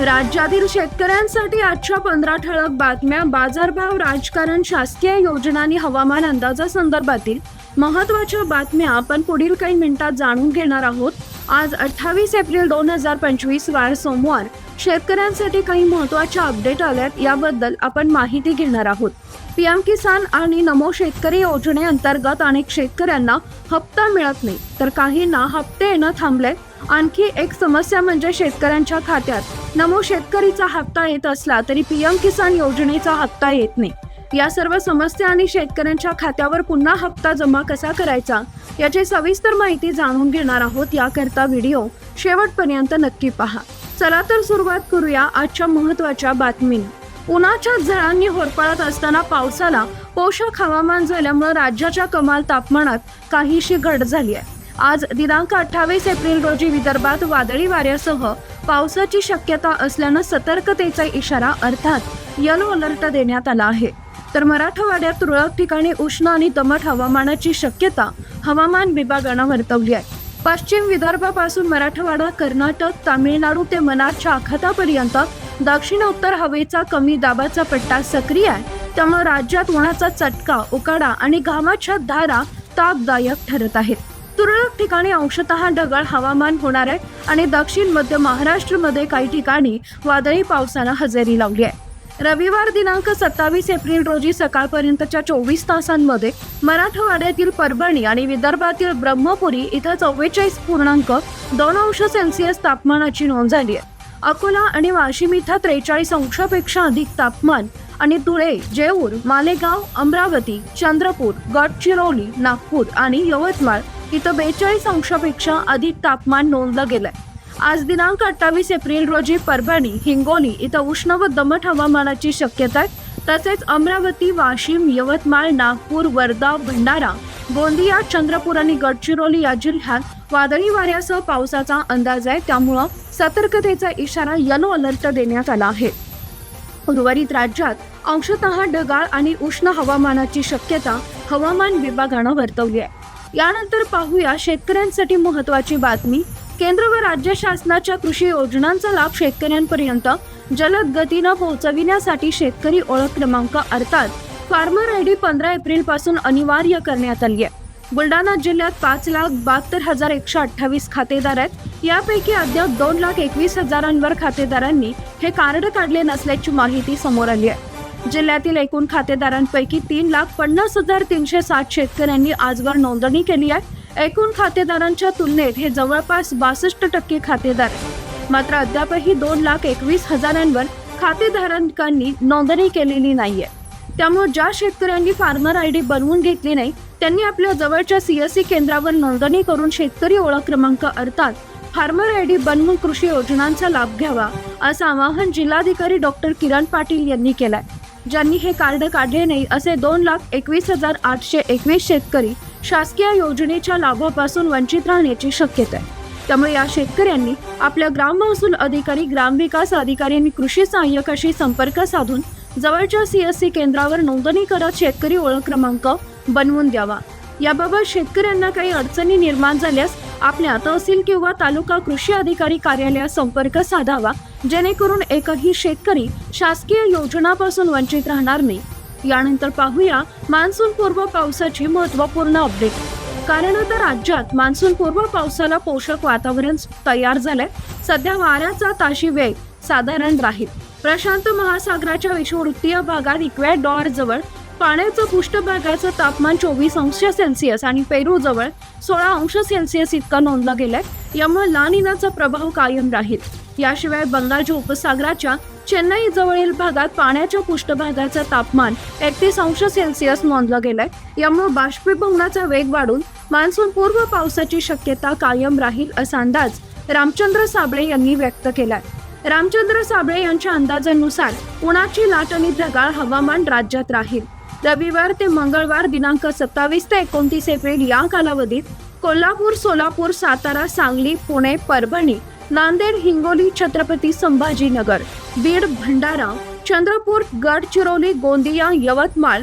राज्यातील शेतकऱ्यांसाठी आजच्या पंधरा ठळक बातम्या बाजारभाव राजकारण शासकीय योजना आणि हवामान अंदाजासंदर्भातील महत्त्वाच्या बातम्या आपण पुढील काही मिनिटात जाणून घेणार आहोत. आज अठ्ठावीस एप्रिल दोन हजार पंचवीस वार सोमवार. शेतकऱ्यांसाठी काही महत्त्वाच्या अपडेट आल्यात याबद्दल आपण माहिती घेणार आहोत. पीएम किसान आणि नमो शेतकरी योजनेअंतर्गत अनेक शेतकऱ्यांना हप्ता मिळत नाही तर काहींना हप्ते येणं थांबले आणखी एक समस्या म्हणजे शेतकऱ्यांच्या खात्यात. नमो शेतकरीचा हप्ता येत असला तरी पीएम किसान योजनेचा हप्ता येत नाही. या सर्व समस्या आणि शेतकऱ्यांच्या खात्यावर पुन्हा हप्ता जमा कसा करायचा? याची सविस्तर माहिती जाणून घेणार आहोत. याकरता व्हिडिओ शेवटपर्यंत नक्की पहा. चला तर सुरुवात करूया आजच्या महत्त्वाच्या बातमीने. उन्हाच्या झळांनी होरपळत असताना पावसाला पोषक हवामान झाल्यामुळे राज्याच्या कमाल तापमानात काहीशी घट झाली आहे. आज दिनांक अठ्ठावीस एप्रिल रोजी विदर्भात वादळी वाऱ्यासह पावसाची शक्यता असल्यानं सतर्कतेचा इशारा अर्थात यलो अलर्ट देण्यात आला आहे. तर मराठवाड्यात तुरळक ठिकाणी उष्ण आणि दमट हवामानाची शक्यता हवामान विभागानं वर्तवली आहे. पश्चिम विदर्भापासून मराठवाडा कर्नाटक तामिळनाडू ते मनारच्या आखातापर्यंत दक्षिण उत्तर हवेचा कमी दाबाचा पट्टा सक्रिय आहे. त्यामुळे राज्यात उन्हाचा चटका उकाडा आणि घामाच्या धारा तापदायक ठरत आहेत. तुरळक ठिकाणी अंशतः ढगाळ हवामान होणार आहे आणि दक्षिण मध्य महाराष्ट्रामध्ये काही ठिकाणी वादळी पावसानं हजेरी लावली आहे. रविवार दिनांक सत्तावीस एप्रिल रोजी सकाळपर्यंतच्या चोवीस तासांमध्ये मराठवाड्यातील परभणी आणि विदर्भातील ब्रह्मपुरी इथं चव्वेचाळीस पूर्णांक दोन अंश सेल्सिअस तापमानाची नोंद झाली आहे. अकोला आणि वाशिम इथं त्रेचाळीस अंशापेक्षा अधिक तापमान आणि धुळे जेऊर मालेगाव अमरावती चंद्रपूर गडचिरोली नागपूर आणि यवतमाळ इथं बेचाळीस अंशापेक्षा अधिक तापमान नोंदलं गेलंय. आज दिनांक अठ्ठावीस एप्रिल रोजी परभणी हिंगोली इथं उष्ण व दमट हवामानाची शक्यता आहे. तसेच अमरावती वाशिम यवतमाळ नागपूर वर्धा भंडारा गोंदिया चंद्रपूर आणि गडचिरोली या जिल्ह्यात वादळी वाऱ्यासह पावसाचा अंदाज आहे. त्यामुळं सतर्कतेचा इशारा येलो अलर्ट देण्यात आला आहे. उर्वरित राज्यात अंशतः ढगाळ आणि उष्ण हवामानाची शक्यता हवामान विभागानं वर्तवली आहे. यानंतर पाहूया शेतकऱ्यांसाठी महत्वाची बातमी. केंद्र व राज्य शासनाच्या कृषी योजनांचा लाभ शेतकऱ्यांपर्यंत जलद गतीनं पोहोचविण्यासाठी शेतकरी ओळख क्रमांक अर्थात फार्मर आय डी पंधरा एप्रिलपासून अनिवार्य करण्यात आली आहे बुलढाणा जिल्ह्यात पाच लाख बहात्तर हजार एकशे अठ्ठावीस खातेदार आहेत. यापैकी अद्याप दोन लाख एकवीस हजारांवर खातेदारांनी हे कार्ड काढले नसल्याची माहिती समोर आली आहे जिल्ह्यातील एकूण खातेदारांपैकी तीन लाख पन्नास हजार तीनशे सात शेतकऱ्यांनी आजवर नोंदणी केली आहे. एकूण खातेदारांच्या तुलनेत हे जवळपास बासष्ट टक्के खातेदार मात्र अद्यापही दोन लाख एकवीस हजारांवर खातेधारकांनी नोंदणी केलेली नाहीये. त्यामुळे ज्या शेतकऱ्यांनी फार्मर आय डी बनवून घेतली नाही त्यांनी आपल्या जवळच्या सीएससी केंद्रावर नोंदणी करून शेतकरी ओळख क्रमांक अर्थात फार्मर आय डी बनवून कृषी योजनांचा लाभ घ्यावा असं आवाहन जिल्हाधिकारी डॉक्टर किरण पाटील यांनी केलंय. ज्यांनी हे कार्ड काढले नाही असे दोन लाख एकवीस हजार आठशे एकवीस शेतकरी शासकीय योजनेच्या लाभापासून वंचित राहण्याची शक्यता आहे. त्यामुळे या शेतकऱ्यांनी आपल्या ग्राम महसूल अधिकारी ग्रामविकास अधिकारी आणि कृषी सहाय्यकाशी संपर्क साधून जवळच्या सीएससी केंद्रावर नोंदणी करत शेतकरी ओळख क्रमांक बनवून द्यावा. याबाबत शेतकऱ्यांना काही अडचणी निर्माण झाल्यास आपल्या तहसील किंवा तालुका कृषी अधिकारी कार्यालयात संपर्क साधावा जेणेकरून एकही शेतकरी शासकीय योजनापासून वंचित राहणार नाही. यानंतर पाहूया मान्सून पूर्व पावसाची महत्त्वपूर्ण अपडेट. कारण आता राज्यात मान्सून पूर्व पावसाला पोषक वातावरण तयार झालंय. सध्या वाऱ्याचा ताशी वेग साधारण राहील. प्रशांत महासागराच्या विषुववृत्तीय भागात इक्वेडॉर जवळ पाण्याचं पृष्ठभागाचं तापमान चोवीस अंश सेल्सिअस आणि पेरू जवळ सोळा अंश सेल्सिअस इतकं नोंदलं गेलंय. यामुळे लानिनाचा प्रभाव कायम राहील. याशिवाय बंगालच्या उपसागराच्या चेन्नई जवळील भागात पाण्याच्या पृष्ठभागाचं तापमान एकतीस अंश सेल्सिअस नोंदलं गेलंय. यामुळे बाष्पीभवनाचा वेग वाढून मान्सून पूर्व पावसाची शक्यता कायम राहील असा अंदाज रामचंद्र साबळे यांनी व्यक्त केलाय. रामचंद्र साबळे यांच्या अंदाजानुसार उन्हाची लाट आणि ढगाळ हवामान राज्यात राहील. रविवार ते मंगळवार दिनांक सत्तावीस ते एकोणतीस एप्रिल या कालावधीत कोल्हापूर सोलापूर सातारा सांगली पुणे परभणी नांदेड हिंगोली छत्रपती संभाजीनगर बीड भंडारा चंद्रपूर गडचिरोली गोंदिया यवतमाळ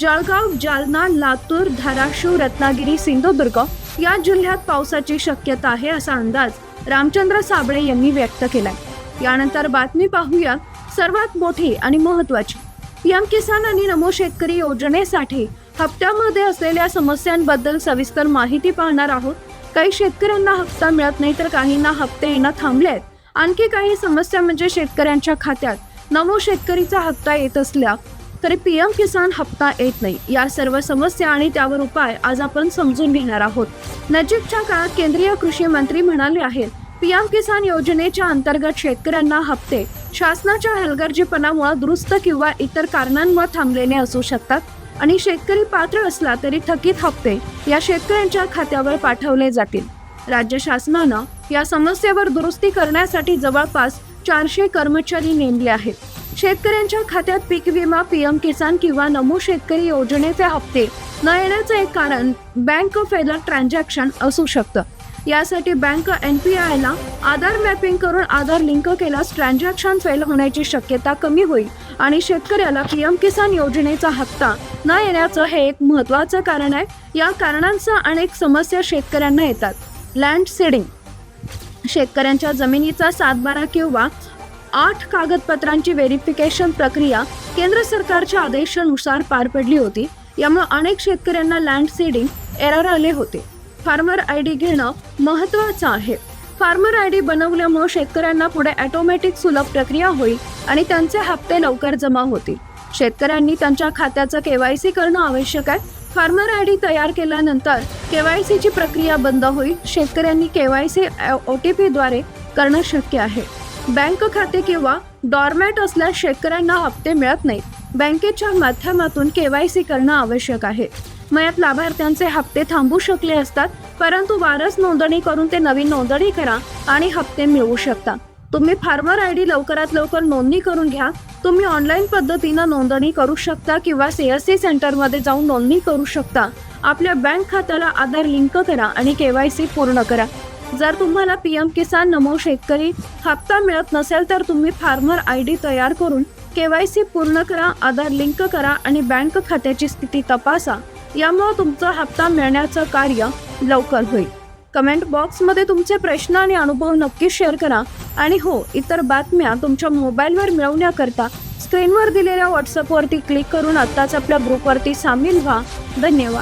जळगाव जालना लातूर धाराशिव रत्नागिरी सिंधुदुर्ग या जिल्ह्यात पावसाची शक्यता आहे असा अंदाज रामचंद्र साबळे यांनी व्यक्त केलाय. यानंतर बातमी पाहूया सर्वात मोठी आणि महत्वाची पीएम किसान आणि नमो शेतकरी योजनेसाठी हप्त्यामध्ये असलेल्या समस्यांबद्दल सविस्तर माहिती पाहणार आहोत काही शेतकऱ्यांना हप्ता मिळत नाही तर काहींना हप्ते येणं थांबले आहेत. आणखी काही समस्या म्हणजे शेतकऱ्यांच्या खात्यात. नमो शेतकरीचा हप्ता येत असल्या तरी पी एम किसान हप्ता येत नाही. या सर्व समस्या आणि त्यावर उपाय आज आपण समजून घेणार आहोत. नजीकच्या काळात केंद्रीय कृषी मंत्री म्हणाले आहेत पी एम किसान योजनेच्या अंतर्गत शेतकऱ्यांना हप्ते शासनाच्या हलगर्जीपणामुळे दुरुस्त किंवा इतर कारणांमुळे थांबलेले असू शकतात. आणि शेतकरी पात्र असला तरी थकीत हप्ते या शेतकऱ्यांच्या खात्यावर पाठवले जातील. राज्य शासनानं या समस्येवर दुरुस्ती करण्यासाठी जवळपास चारशे कर्मचारी नेमले आहेत. शेतकऱ्यांच्या खात्यात पीक विमा पीएम किसान किंवा नमो शेतकरी योजनेचे हप्ते न येण्याचं एक कारण बँक फेलर ट्रान्झॅक्शन असू शकतं. यासाठी बँक एन पी आयला आधार मॅपिंग करून आधार लिंक केल्यास ट्रान्झॅक्शन फेल होण्याची शक्यता कमी होईल. आणि शेतकऱ्याला पीएम किसान योजनेचा हप्ता न येण्याचं हे एक महत्त्वाचं कारण आहे. या कारणांसह अनेक समस्या शेतकऱ्यांना येतात. लँड सेडिंग शेतकऱ्यांच्या जमिनीचा सातबारा किंवा आठ कागदपत्रांची व्हेरिफिकेशन प्रक्रिया केंद्र सरकारच्या आदेशानुसार पार पडली होती. यामुळे अनेक शेतकऱ्यांना लँड सीडिंग एरर आले होते. फार्मर आय डी घेणं महत्त्वाचं आहे. फार्मर आय डी बनवल्यामुळे शेतकऱ्यांना पुढे ऑटोमॅटिक सुलभ प्रक्रिया होईल आणि त्यांचे हप्ते लवकर जमा होतील. शेतकऱ्यांनी त्यांच्या खात्याचं केवायसी करणं आवश्यक आहे. फार्मर आय डी तयार केल्यानंतर केवायसीची प्रक्रिया बंद होईल. शेतकऱ्यांनी केवायसी ओ टी पीद्वारे करणं शक्य आहे. बँक खाते किंवा डॉर्मॅट असल्यास शेतकऱ्यांना हप्ते मिळत नाहीत. बँकेच्या माध्यमातून केवायसी करणं आवश्यक आहे. मयात लाभार्थ्यांचे हप्ते थांबू शकले असतात परंतु वारस नोंदणी करून ते नवीन नोंदणी करा आणि हप्ते मिळवू शकता. तुम्ही फार्मर आय डी लवकरात लवकर नोंदणी करून घ्या. तुम्ही ऑनलाईन पद्धतीनं नोंदणी करू शकता किंवा सीएससी सेंटरमध्ये जाऊन नोंदणी करू शकता. आपल्या बँक खात्याला आधार लिंक करा आणि केवायसी पूर्ण करा. जर तुम्हाला पी एम किसान नमो शेतकरी हप्ता मिळत नसेल तर तुम्ही फार्मर आय डी तयार करून केवायसी पूर्ण करा आधार लिंक करा आणि बँक खात्याची स्थिती तपासा. यामुळे तुमचा हप्ता मिळण्याचं कार्य लवकर होईल. कमेंट बॉक्समध्ये तुमचे प्रश्न आणि अनुभव नक्की शेअर करा. आणि हो इतर बातम्या तुमच्या मोबाईलवर मिळवण्याकरता स्क्रीनवर दिलेल्या व्हॉट्सअपवरती क्लिक करून आत्ताच आपल्या ग्रुपवरती सामील व्हा. धन्यवाद.